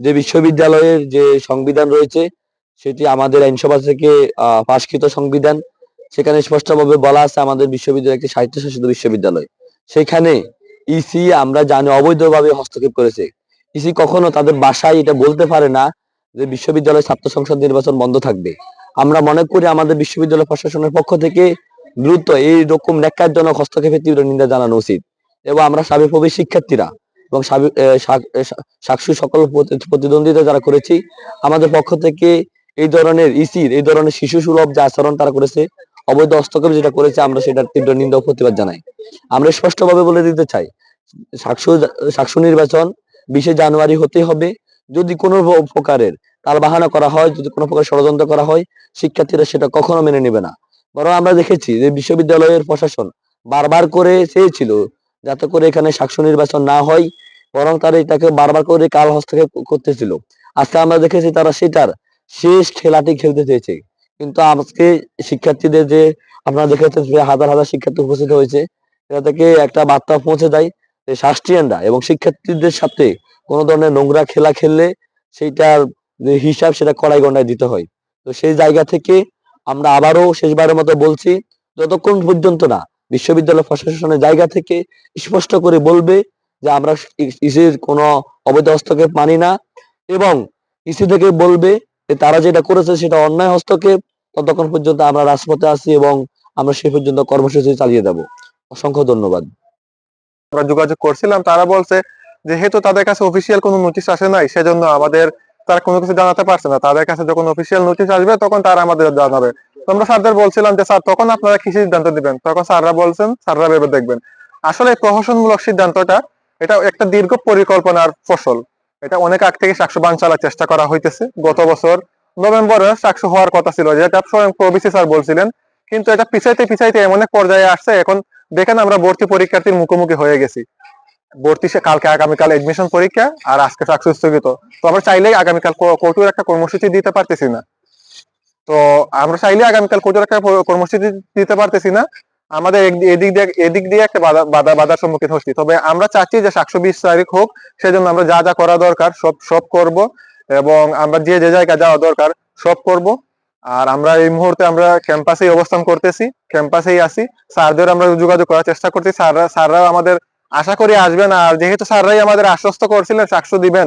যে বিশ্ববিদ্যালয়ের যে সংবিধান রয়েছে, সেটি আমাদের আইনসভা থেকে পাশকৃত সংবিধান। সেখানে স্পষ্টভাবে বলা আছে আমাদের বিশ্ববিদ্যালয় একটি স্বায়ত্তশাসিত বিশ্ববিদ্যালয়। সেখানে ইসি আমরা জানি অবৈধভাবে হস্তক্ষেপ করেছে। ইসি কখনো তাদের বাসায় এটা বলতে পারে না যে বিশ্ববিদ্যালয় ছাত্র সংসদ নির্বাচন বন্ধ থাকবে। আমরা মনে করি আমাদের বিশ্ববিদ্যালয় প্রশাসনের পক্ষ থেকে দ্রুত এই রকম হস্তক্ষেপের তীব্র নিন্দা জানানো উচিত। এবং আমরা সাবেকভাবে শিক্ষার্থীরা এবং সাবে- এ, সাক- এ, সা- সাকসু সকল প্রতি- প্রতিদ্বন্দ্বিতা যারা করেছি আমাদের পক্ষ থেকে এই ধরনের ইসির এই ধরনের শিশু সুলভ যে আচরণ তারা করেছে অবৈধ হস্তক্ষেপ যেটা করেছে আমরা সেটার তীব্র নিন্দা প্রতিবাদ জানাই। আমরা স্পষ্টভাবে বলে দিতে চাই সাকসু নির্বাচন বিশে জানুয়ারি হতে হবে। যদি কোনো প্রকারের তার বাহানা করা হয় যদি কোনো প্রকার ষড়যন্ত্র করা হয় শিক্ষার্থীরা সেটা কখনো মেনে নেবে না। বরং আমরা দেখেছি যে বিশ্ববিদ্যালয়ের প্রশাসন বারবার করে চেয়েছিল যাতে করে এখানে সাকসু নির্বাচন না হয়, বরং তারা এটাকে বারবার করে কাল হস্তক্ষেপ করতেছিল। আজকে আমরা দেখেছি তারা সেটার শেষ খেলাটি খেলতে চেয়েছে। কিন্তু আজকে শিক্ষার্থীদের যে আপনারা দেখেছেন হাজার হাজার শিক্ষার্থী উপস্থিত হয়েছে এটা থেকে একটা বার্তা পৌঁছে দেয় যে শাস্ত্রিয়ানরা এবং শিক্ষার্থীদের সাথে কোনো ধরনের নোংরা খেলা খেললে সেইটার যে হিসাব সেটা কড়াই গন্ডায় দিতে হয়। তো সেই জায়গা থেকে আমরা আবারও শেষবারের মতো বলছি, যতক্ষণ পর্যন্ত না বিশ্ববিদ্যালয় প্রশাসনের জায়গা থেকে স্পষ্ট করে বলবে যে আমরা ইসির কোনো অবৈধ হস্তক্ষেপ মানি না এবং ইসি থেকে বলবে যে তারা যেটা করেছে সেটা অন্যায় হস্তক্ষেপ। ততক্ষণ পর্যন্ত আমরা রাজপথে আছি এবং আমরা সে পর্যন্ত কর্মসূচি চালিয়ে যাব। অসংখ্য ধন্যবাদ। আমরা যোগাযোগ করছিলাম, তারা বলছে যেহেতু তাদের কাছে অফিসিয়াল কোনো নোটিশ আসে নাই, সেজন্য আমাদের তারা কোনো কিছু জানাতে পারছে না। তাদের কাছে যখন অফিসিয়াল নোটিশ আসবে, তখন তারা আমাদের জানাবে। আমরা স্যারদের বলছিলাম যে, স্যার, তখন আপনারা কি সিদ্ধান্ত দিবেন? তখন স্যাররা বলছেন, স্যাররা ভেবে দেখবেন। আসলে প্রহসনমূলক সিদ্ধান্তটা, এটা একটা দীর্ঘ পরিকল্পনার ফসল। এটা অনেক আগ থেকে সাকশো বান চালার চেষ্টা করা হইতেছে। গত বছর নভেম্বরে সাকশো হওয়ার কথা ছিল, যেটা স্বয়ং প্রবিসি স্যার বলছিলেন। কিন্তু এটা পিছাইতে পিছাইতে এমন এক পর্যায়ে আসছে, এখন দেখেন আমরা ভর্তি পরীক্ষার্থীর মুখোমুখি হয়ে গেছি। ভর্তি সে, কালকে আগামীকাল এডমিশন পরীক্ষা আর আজকে চাকরি স্থগিত। তো আমরা চাইলেই আগামীকাল কঠোর একটা কর্মসূচি দিতে পারতেছি না। তো আমরা চাইলে আগামীকাল কঠোর একটা কর্মসূচি দিতে পারতেছি না। আমাদের এদিক দিয়ে এদিক দিয়ে একটা বাধা বাধা, বাধার সম্মুখীন হচ্ছি। তবে আমরা চাচ্ছি যে সাতশো বিশ তারিখ হোক, সেজন্য আমরা যা যা করা দরকার, সব সব করব এবং আমরা যে যে জায়গায় যাওয়া দরকার, সব করব। আর আমরা এই মুহূর্তে আমরা ক্যাম্পাসেই অবস্থান করতেছি, ক্যাম্পাসেই আছি। স্যারদের আমরা যোগাযোগ করার চেষ্টা করছি স্যাররা, স্যাররাও আমাদের আশা করি আসবেন আর যেহেতু স্যাররাই আমাদের আশ্বস্ত করছিলেন সাক্ষ্য দিবেন।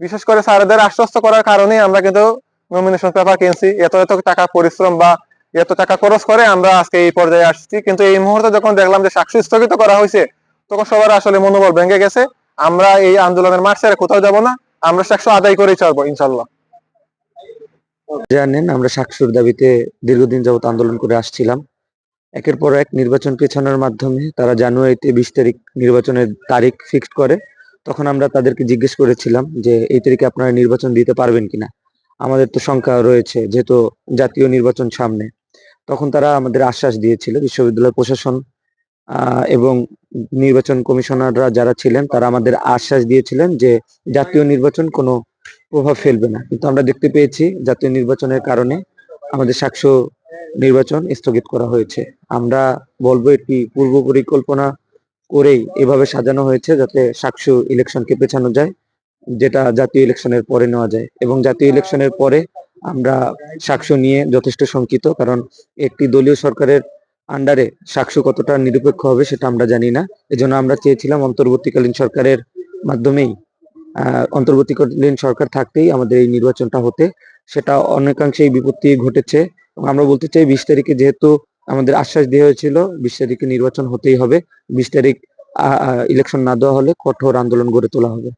বিশেষ করে স্যারদের আশ্বস্ত করার কারণেই আমরা কিন্তু নমিনেশন পেপার কিনছি, এত এত টাকা পরিশ্রম বা এত টাকা খরচ করে আমরা আজকে এই পর্যায়ে আসছি। কিন্তু এই মুহূর্তে যখন দেখলাম যে সাক্ষ্য স্থগিত করা হয়েছে, তখন সবার আসলে মনোবল ভেঙে গেছে। আমরা এই আন্দোলনের মাঠ ছেড়ে কোথাও যাব না, আমরা সাক্ষ্য আদায় করেই ছাড়বো ইনশাল্লাহ জানেন আমরা সাকসুর দাবিতে দীর্ঘদিন যাবত আন্দোলন করে আসছিলাম। একের পর এক নির্বাচন পেছানোর মাধ্যমে তারা জানুয়ারিতে বিশ তারিখ নির্বাচনের তারিখ ফিক্সড করে। তখন আমরা তাদেরকে জিজ্ঞেস করেছিলাম যে, এই তারিখে আপনারা নির্বাচন দিতে পারবেন কিনা? আমাদের তো সংখ্যা রয়েছে, যেহেতু জাতীয় নির্বাচন সামনে। তখন তারা আমাদের আশ্বাস দিয়েছিল, বিশ্ববিদ্যালয় প্রশাসন এবং নির্বাচন কমিশনাররা যারা ছিলেন, তারা আমাদের আশ্বাস দিয়েছিলেন যে জাতীয় নির্বাচন কোনো প্রভাব ফেলবে না। কিন্তু আমরা দেখতে পেয়েছি, জাতীয় নির্বাচনের কারণে আমাদের সাকষ্য নির্বাচন স্থগিত করা হয়েছে। আমরা বলব এটি পূর্ব পরিকল্পনা করেই এভাবে সাজানো হয়েছে, যাতে সাকষ্য ইলেকশনকে পেছানো যায়। যেটা জাতীয় ইলেকশনের পরে নেওয়া যায়। এবং জাতীয় ইলেকশনের পরে আমরা সাক্ষ্য নিয়ে যথেষ্ট শঙ্কিত, কারণ একটি দলীয় সরকারের আন্ডারে সাক্ষ্য কতটা নিরপেক্ষ হবে সেটা আমরা জানি না। এজন্য আমরা চেয়েছিলাম অন্তর্বর্তীকালীন সরকারের মাধ্যমেই অন্তর্বর্তীকালীন সরকার থাকতেই আমাদের এই নির্বাচনটা হতে। সেটা অনেকাংশেই বিপত্তি ঘটেছে। আমরা বলতে চাই, বিশ তারিখে যেহেতু আমাদের আশ্বাস দেওয়া হয়েছিল, বিশ তারিখে নির্বাচন হতেই হবে। বিশ তারিখ ইলেকশন না দেওয়া হলে কঠোর আন্দোলন গড়ে তোলা হবে।